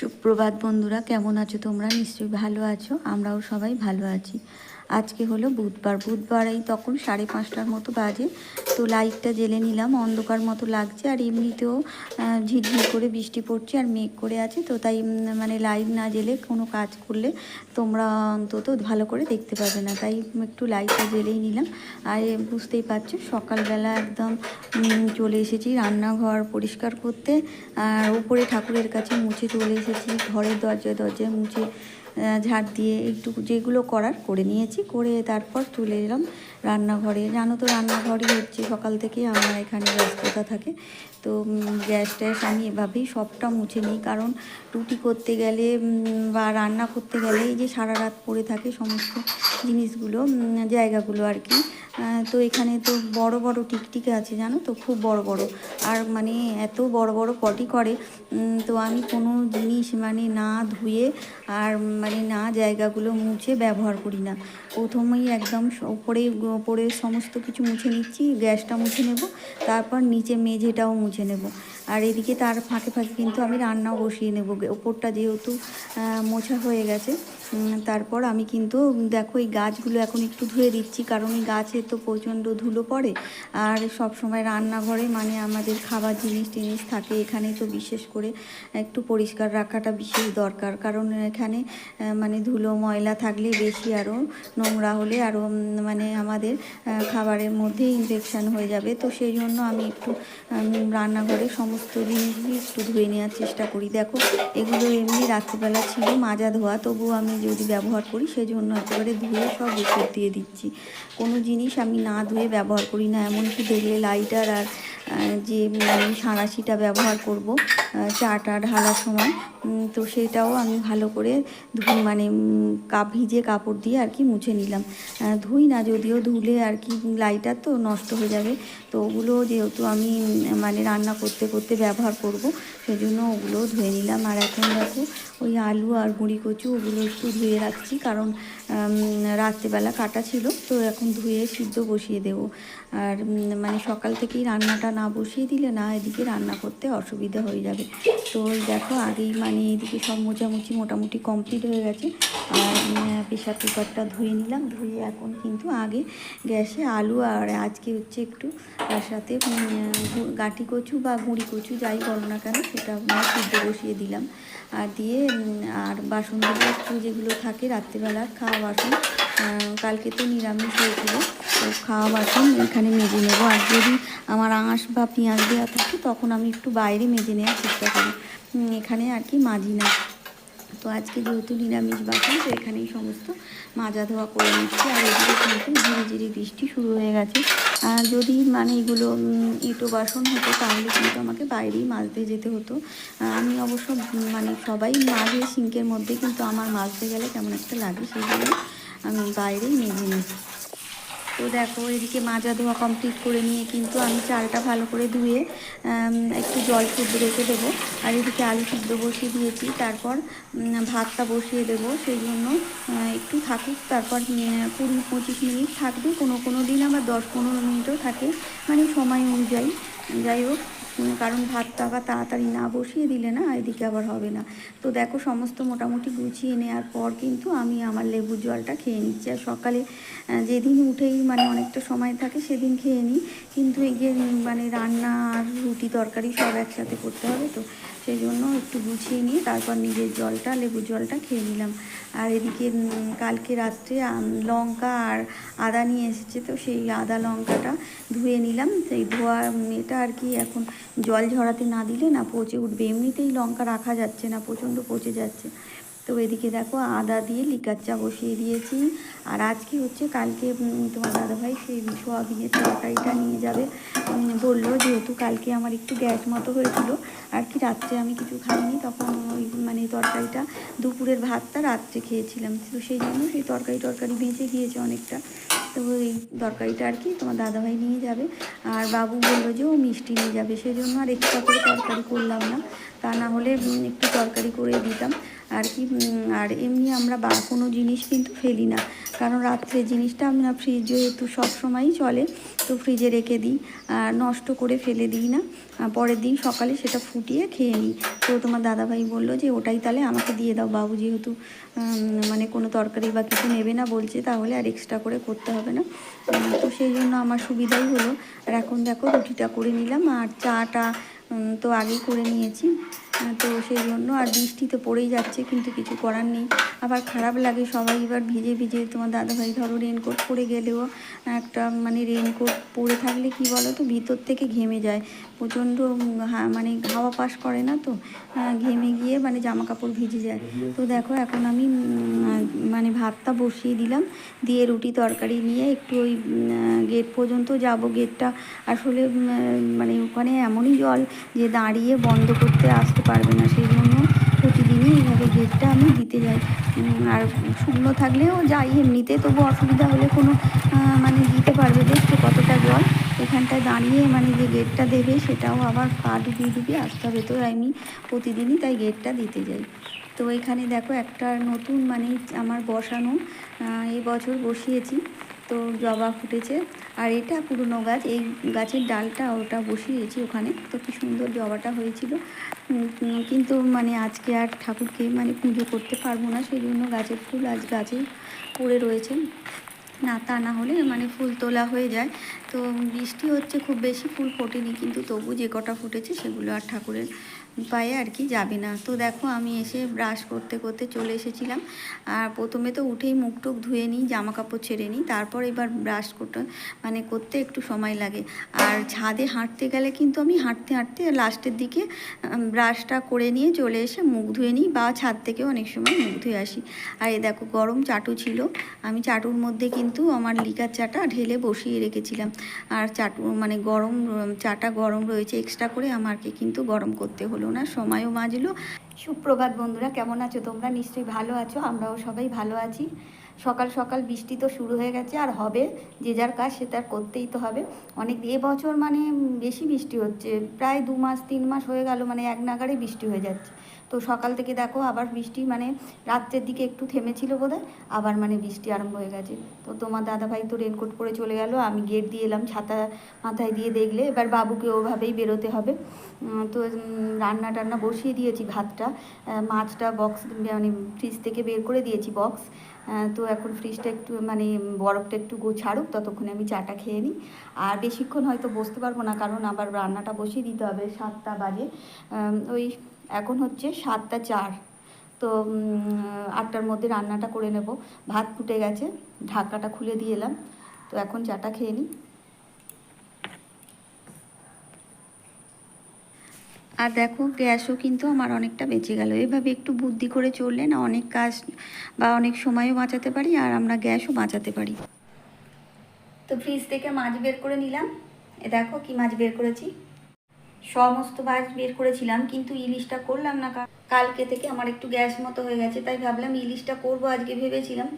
সুপ্রভাত বন্ধুরা কেমন আছো তোমরা? নিশ্চয়ই ভালো আছো আমরাও সবাই ভালো আছি। আজকে হলো বুধবার। বুধবার এই তখন সাড়ে পাঁচটার মতো বাজে। তো লাইটটা জেলে নিলাম, অন্ধকার মতো লাগছে আর এমনিতেও ঝিরঝির করে বৃষ্টি পড়ছে আর মেঘ করে আছে। তো তাই মানে লাইট না জেলে কোনো কাজ করলে তোমরা অন্তত ভালো করে দেখতে পাবে না। তাই একটু লাইটটা জেলেই নিলাম। আর বুঝতেই পারছ, সকালবেলা একদম চলে এসেছি রান্নাঘর পরিষ্কার করতে। আর উপরে ঠাকুরের কাছে মুছে চলে এসেছি, ঘরের দরজায় দরজায় মুছে ঝাড় দিয়ে একটু যেগুলো করার করে নিয়েছি, করে তারপর তুলে এলাম রান্নাঘরে। জানো তো রান্নাঘরই হচ্ছে, সকাল থেকে আমার এখানে ব্যস্ততা থাকে। তো গ্যাস ট্যাস আমি এভাবেই সবটা মুছে নিই, কারণ রুটি করতে গেলে বা রান্না করতে গেলে এই যে সারা রাত পড়ে থাকে সমস্ত জিনিসগুলো জায়গাগুলো আর কি। তো এখানে তো বড় বড় টিকটিকে আছে, জানো তো? খুব বড় বড়। আর মানে এত বড় বড় পটি করে তো আমি কোনো জিনিস মানে না ধুয়ে আর মানে না জায়গাগুলো মুছে ব্যবহার করি না। প্রথমেই একদম উপরে উপরে সমস্ত কিছু মুছে নিচ্ছি, গ্যাসটা মুছে নেব, তারপর নিচে মেঝেটাও মুছে নেব। আর এদিকে তার ফাঁকে ফাঁকে কিন্তু আমি রান্নাও বসিয়ে নেব। ওপরটা যেহেতু মোছা হয়ে গেছে তারপর আমি কিন্তু দেখো এই গাছগুলো এখন একটু ধুয়ে দিচ্ছি, কারণ এই গাছে তো প্রচণ্ড ধুলো পড়ে। আর সব সময় রান্নাঘরে মানে আমাদের খাবার জিনিস টিনিস থাকে এখানে তো বিশেষ করে একটু পরিষ্কার রাখাটা বিশেষ দরকার। কারণ এখানে মানে ধুলো, ময়লা থাকলে বেশি আরও নোংরা হলে আরও মানে আমাদের খাবারের মধ্যে ইনফেকশান হয়ে যাবে। তো সেই জন্য আমি একটু রান্নাঘরে সমস্ত জিনিসই একটু ধুয়ে নেওয়ার চেষ্টা করি। দেখো, এগুলো এমনি রাত্রিবেলা ছিল মাজা ধোয়া, তবুও আমি যদি ব্যবহার করি সেই জন্য একেবারে ধুয়ে সব ওষুধ দিয়ে দিচ্ছি। কোনো জিনিস আমি না ধুয়ে ব্যবহার করি না, এমনকি দেখলে লাইটার আর যে সাঁড়াশিটা ব্যবহার করব চাটা ঢালার সময় তো সেটাও আমি ভালো করে ধুই মানে কাপ ভিজে কাপড় দিয়ে আর কি মুছে নিলাম। ধুই না, যদিও ধুলে আর কি লাইটার তো নষ্ট হয়ে যাবে। তো ওগুলো যেহেতু আমি মানে রান্না করতে করতে ব্যবহার করব, সেজন্য ওগুলো ধুয়ে নিলাম। আর এখন দেখো, ওই আলু আর গুঁড়ি কচু ওগুলো একটু ধুয়ে রাখছি, কারণ রাত্রেবেলা কাটা ছিল, তো এখন ধুয়ে সিদ্ধ বসিয়ে দেবো। আর মানে সকাল থেকেই রান্নাটা না বসিয়ে দিলে না, এদিকে রান্না করতে অসুবিধা হয়ে যাবে। তো দেখো, আগেই মানে এদিকে সব মোচামুচি মোটামুটি কমপ্লিট হয়ে গেছে। আর প্রেশার কুকারটা ধুয়ে নিলাম, ধুয়ে এখন কিন্তু আগে গ্যাসে আলু আর আজকে হচ্ছে একটু তার সাথে গাঁটি কচু বা গুঁড়ি কচু যাই বলো না কেন, সেটা মানে সিদ্ধ বসিয়ে দিলাম। আর দিয়ে আর বাসনগুলো একটু যেগুলো থাকে, রাত্রিবেলার খাওয়া বাসন কালকে তো নিরামিষ হয়েছিল, তো খাওয়া বাসন এখানে মেজে নেব। আর যদি আমার আঁশ বা পেঁয়াজ দেওয়া থাকে, তখন আমি একটু বাইরে মেজে নেওয়ার চেষ্টা করি। এখানে আর কি মাজি না তো আজকে যেহেতু নিরামিষ বাসন তো এখানেই সমস্ত মাজা ধোয়া করে নিচ্ছি। আর এদিকে কিন্তু ধীরে ধীরে বৃষ্টি শুরু হয়ে গেছে। আর যদি মানে এগুলো ইটো বাসন হতো, তাহলে কিন্তু আমাকে বাইরেই মাজতে যেতে হতো। আমি অবশ্য মানে সবাই মাজে সিঙ্কের মধ্যে, কিন্তু আমার মাজতে গেলে কেমন একটা লাগে, সেই জন্য আমি বাইরেই মেজে নিই তো দেখো, এদিকে মাজা ধোয়া কমপ্লিট করে নিয়ে কিন্তু আমি চালটা ভালো করে ধুয়ে একটু জল সুদ্ধ রেখে দেবো। আর এদিকে আলু সিদ্ধ বসিয়ে দিয়েছি, তারপর ভাতটা বসিয়ে দেবো। সেই জন্য একটু থাকুক, তারপর কুড়ি, পঁচিশ মিনিট থাকবে। কোনো কোনো দিন আবার দশ, পনেরো মিনিটও থাকে। মানে সময় অনুযায়ী। যাই হোক কারণ ভাতটা আবার তাড়াতাড়ি না বসিয়ে দিলে না এদিকে আবার হবে না। তো দেখো সমস্ত মোটামুটি গুছিয়ে নেওয়ার পর কিন্তু আমি আমার লেবু জলটা খেয়ে নিচ্ছি। আর সকালে যেদিন উঠেই মানে অনেকটা সময় থাকে সেদিন খেয়ে নিই। কিন্তু এই যে মানে রান্না আর রুটি তরকারি সব একসাথে করতে হবে। তো সেই জন্য একটু গুছিয়ে নিয়ে তারপর নিজের জলটা, লেবু জলটা খেয়ে নিলাম। আর এদিকে কালকে রাত্রে লঙ্কা আর আদা নিয়ে এসেছে তো সেই আদা লঙ্কাটা ধুয়ে নিলাম। সেই ধোয়া এটা আর কি এখন জল ঝরাতে না দিলে না পচে উঠবে। এমনিতেই লঙ্কা রাখা যাচ্ছে না, প্রচণ্ড পচে যাচ্ছে। তো এদিকে দেখো আদা দিয়ে লিকার চা বসিয়ে দিয়েছি। আর আজকে হচ্ছে কালকে তোমার দাদাভাই সেই সোয়াবিনের তরকারিটা নিয়ে যাবে। বলল যেহেতু কালকে আমার একটু গ্যাস মতো হয়েছিল, আর কি রাত্রে আমি কিছু খাইনি, তখন ওই মানে তরকারিটা দুপুরের ভাতটা রাত্রে খেয়েছিলাম। তো সেই জন্য সেই তরকারি টরকারি বেঁচে গিয়েছে অনেকটা। তো এই তরকারিটা আর কি তোমার দাদাভাই নিয়ে যাবে। আর বাবু বলল যে ও মিষ্টি নিয়ে যাবে সেই জন্য আর এক্সট্রা করে তরকারি করলাম না। তা না হলে একটু তরকারি করে দিতাম। আর কি আর এমনি আমরা বা, কোনো জিনিস কিন্তু ফেলি না। কারণ রাত্রে জিনিসটা আমরা ফ্রিজ যেহেতু সবসময়ই চলে, তো ফ্রিজে রেখে দিই, আর নষ্ট করে ফেলে দিই না। পরের দিন সকালে সেটা ফুটিয়ে খেয়ে নিই। তো তোমার দাদাভাই বলল যে, ওটাই তাহলে আমাকে দিয়ে দাও, বাবু যেহেতু মানে কোনো তরকারি বা কিছু নেবে না বলছে, তাহলে আর এক্সট্রা করে করতে হবে না। তো সেই জন্য আমার সুবিধাই হলো। আর এখন দেখো রুটিটা করে নিলাম, আর চাটা তো আগেই করে নিয়েছি। তো সেই জন্য আর বৃষ্টি তো পড়েই যাচ্ছে, কিন্তু কিছু করার নেই। আবার খারাপ লাগে সবাই, এবার ভিজে ভিজে তোমার দাদাভাই ধরো রেনকোট পরে গেলেও একটা মানে রেনকোট পরে থাকলে কি বলো তো ভিতর থেকে ঘেমে যায়। প্রচণ্ড মানে হাওয়া পাস করে না তো ঘেমে গিয়ে মানে জামা কাপড় ভিজে যায়। তো দেখো এখন আমি মানে ভাতটা বসিয়ে দিলাম, দিয়ে রুটি তরকারি নিয়ে একটু ওই গেট পর্যন্ত যাব। গেটটা আসলে মানে ওখানে এমনই জল যে দাঁড়িয়ে বন্ধ করতে আসতে পারবে না, সেই জন্য প্রতিদিনই এইভাবে গেটটা আমি দিতে যাই। আর শুকনো থাকলেও যাই, এমনিতে তবু অসুবিধা হলে কোনো মানে দিতে পারবে দেখছ কতটা জল। এখানটায় দাঁড়িয়ে মানে যে গেটটা দেবে সেটাও আবার পা ডুবিয়ে ডুবিয়ে আসতে হবে তো। আমি প্রতিদিনই তাই গেটটা দিতে যাই। তো এখানে দেখো একটা নতুন মানে আমার বসানো আহ, এই বছর বসিয়েছি। তো জবা ফুটেছে। আর এটা পুরনো গাছ এই গাছের ডালটা ওটা বসিয়েছি ওখানে। তো কি সুন্দর জবাটা হয়েছিল। কিন্তু মানে আজকে আর ঠাকুরকে মানে পুজো করতে পারব না সেই জন্য গাছের ফুল আজ গাছেই পড়ে রয়েছে। না, তা না হলে মানে ফুল তোলা হয়ে যায়। তো বৃষ্টি হচ্ছে, খুব বেশি ফুল ফোটেনি, কিন্তু তবু যে কটা ফুটেছে সেগুলো আর ঠাকুরের পায়ে আর কি যাবে না। তো দেখো আমি এসে ব্রাশ করতে করতে চলে এসেছিলাম। আর প্রথমে তো উঠেই মুখ টুক ধুয়ে নিই জামা কাপড় ছেড়ে নিই, তারপর এবার ব্রাশ করতে মানে করতে একটু সময় লাগে। আর ছাদে হাঁটতে গেলে কিন্তু আমি হাঁটতে হাঁটতে লাস্টের দিকে ব্রাশটা করে নিয়ে চলে এসে মুখ ধুয়ে নিই বা ছাদ থেকেও অনেক সময় মুখ ধুয়ে আসি। আর এই দেখো গরম চাটু ছিল। আমি চাটুর মধ্যে কিন্তু আমার লিকার চাটা ঢেলে বসিয়ে রেখেছিলাম। আর চাটু মানে গরম চাটা গরম রয়েছে এক্সট্রা করে আমাকে কিন্তু গরম করতে হলো। না, সময়ও মাজলো। সুপ্রভাত বন্ধুরা, কেমন আছো তোমরা? নিশ্চয়ই ভালো আছো, আমরাও সবাই ভালো আছি। সকাল সকাল বৃষ্টি তো শুরু হয়ে গেছে, আর হবে, যে যার কাজ সে তার করতেই তো হবে। অনেক এবছর মানে বেশি বৃষ্টি হচ্ছে, প্রায় দু মাস, তিন মাস হয়ে গেল মানে এক নাগারে বৃষ্টি হয়ে যাচ্ছে। তো সকাল থেকে দেখো আবার বৃষ্টি মানে রাত্রের দিকে একটু থেমেছিল বোধহয়, আবার মানে বৃষ্টি আরম্ভ হয়ে গেছে। তো তোমার দাদাভাই তো রেনকোট পরে চলে গেল, আমি গেট দিয়ে এলাম ছাতা মাথায় দিয়ে দেখলে, এবার বাবুকে ওভাবেই বেরোতে হবে। তো রান্না টান্না বসিয়ে দিয়েছি ভাতটা মাছটা বক্স মানে ফ্রিজ থেকে বের করে দিয়েছি বক্স তো এখন ফ্রিজটা একটু মানে বরফটা একটু ছাড়ুক, ততক্ষণে আমি চাটা খেয়ে নিই। আর বেশিক্ষণ হয়তো বসতে পারব না, কারণ আবার রান্নাটা বসিয়ে দিতে হবে সাতটা বাজে। ওই এখন হচ্ছে সাতটা চার। তো আটটার মধ্যে রান্নাটা করে নেব। ভাত ফুটে গেছে, ঢাকাটা খুলে দিয়ে এলাম। তো এখন চাটা খেয়ে নিই। আর দেখো, গ্যাসও কিন্তু আমার অনেকটা বেঁচে গেল। এভাবে একটু বুদ্ধি করে চললে না অনেক কাজ বা অনেক সময়ও বাঁচাতে পারি আর আমরা গ্যাসও বাঁচাতে পারি। তো ফ্রিজ থেকে মাছ বের করে নিলাম। এ দেখো কি মাছ বের করেছি। সমস্ত মাছ বের করেছিলাম, কিন্তু ইলিশটা করলাম না। কালকে থেকে আমার একটু গ্যাস মতো হয়ে গেছে, তাই ভাবলাম ইলিশটা করব আজকে ভেবেছিলাম।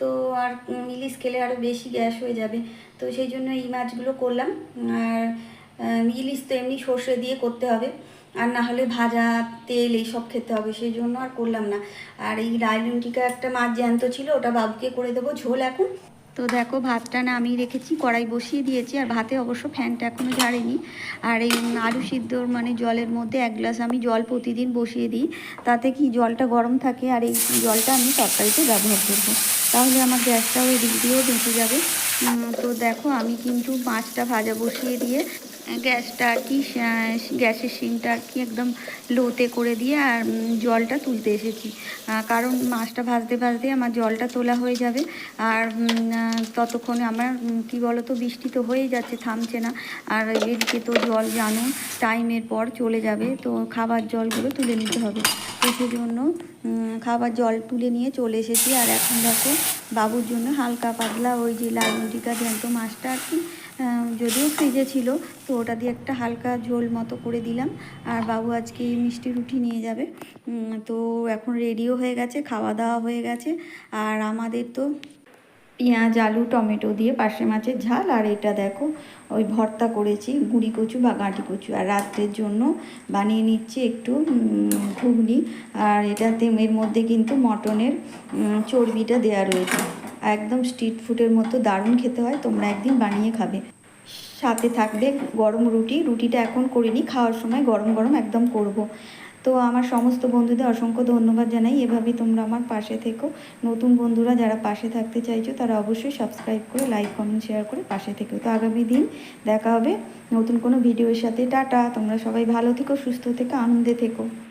তো আর ইলিশ খেলে আরও বেশি গ্যাস হয়ে যাবে। তো সেই জন্য এই মাছগুলো করলাম। আর ইলিশ তো এমনি সর্ষে দিয়ে করতে হবে। আর না হলে ভাজা, তেল এইসব খেতে হবে, সেই জন্য আর করলাম না। আর এই লাইলুনটিকা একটা মাছ জ্যান্ত ছিল, ওটা বাবুকে করে দেবো ঝোল এখন। তো দেখো, ভাতটা না আমি রেখেছি, কড়াই বসিয়ে দিয়েছি, আর ভাতে অবশ্য ফ্যানটা এখনও ঝাড়েনি। আর এই আলু সিদ্ধর মানে জলের মধ্যে এক গ্লাস আমি জল প্রতিদিন বসিয়ে দিই। তাতে কি জলটা গরম থাকে, আর এই জলটা আমি তরকারিতে ব্যবহার করব। তাহলে আমার গ্যাসটাও এদিক দিয়েও বেঁচে যাবে। তো দেখো, আমি কিন্তু মাছটা ভাজা বসিয়ে দিয়ে গ্যাসটা আর কি গ্যাসের সিমটা আর কি একদম লোতে করে দিয়ে আর জলটা তুলতে এসেছি। কারণ মাছটা ভাজতে ভাজতে আমার জলটা তোলা হয়ে যাবে। আর ততক্ষণে আমার কি বলো তো বৃষ্টি তো হয়েই যাচ্ছে, থামছে না। আর এদিকে তো জল জানো, টাইমের পর চলে যাবে। তো খাবার জলগুলো তুলে নিতে হবে। তো সেই জন্য খাবার জল তুলে নিয়ে চলে এসেছি। আর এখন দেখো, বাবুর জন্য হালকা পাতলা ওই যে লাল টিকা জ্যান্ত মাছটা আর কি যদিও ফ্রিজে ছিল, তো ওটা দিয়ে একটা হালকা ঝোল মতো করে দিলাম। আর বাবু আজকে মিষ্টি রুটি নিয়ে যাবে। তো এখন রেডিও হয়ে গেছে খাওয়া দাওয়া হয়ে গেছে। আর আমাদের তো পেঁয়াজ, আলু, টমেটো দিয়ে পাশে মাছের ঝাল। আর এটা দেখো, ওই ভর্তা করেছি, গুঁড়ি কচু বা গাঁটি কচু। আর রাত্রের জন্য বানিয়ে নিচ্ছি একটু ঘুগনি। আর এটাতে এর মধ্যে কিন্তু মটনের চর্বিটা দেওয়া রয়েছে। একদম স্ট্রিট ফুডের মতো দারুণ খেতে হয়, তোমরা একদিন বানিয়ে খাবে। সাথে থাকবে গরম রুটি, রুটিটা এখন করিনি, খাওয়ার সময় গরম গরম একদম করব। তো আমার সমস্ত বন্ধুদের অসংখ্য ধন্যবাদ জানাই, এভাবেই তোমরা আমার পাশে থেকো। নতুন বন্ধুরা যারা পাশে থাকতে চাইছো, তারা অবশ্যই সাবস্ক্রাইব করে লাইক কমেন্ট শেয়ার করে পাশে থেকো। তো আগামী দিন দেখা হবে নতুন কোনো ভিডিওর সাথে। টাটা, তোমরা সবাই ভালো থেকো, সুস্থ থেকো, আনন্দে থেকো।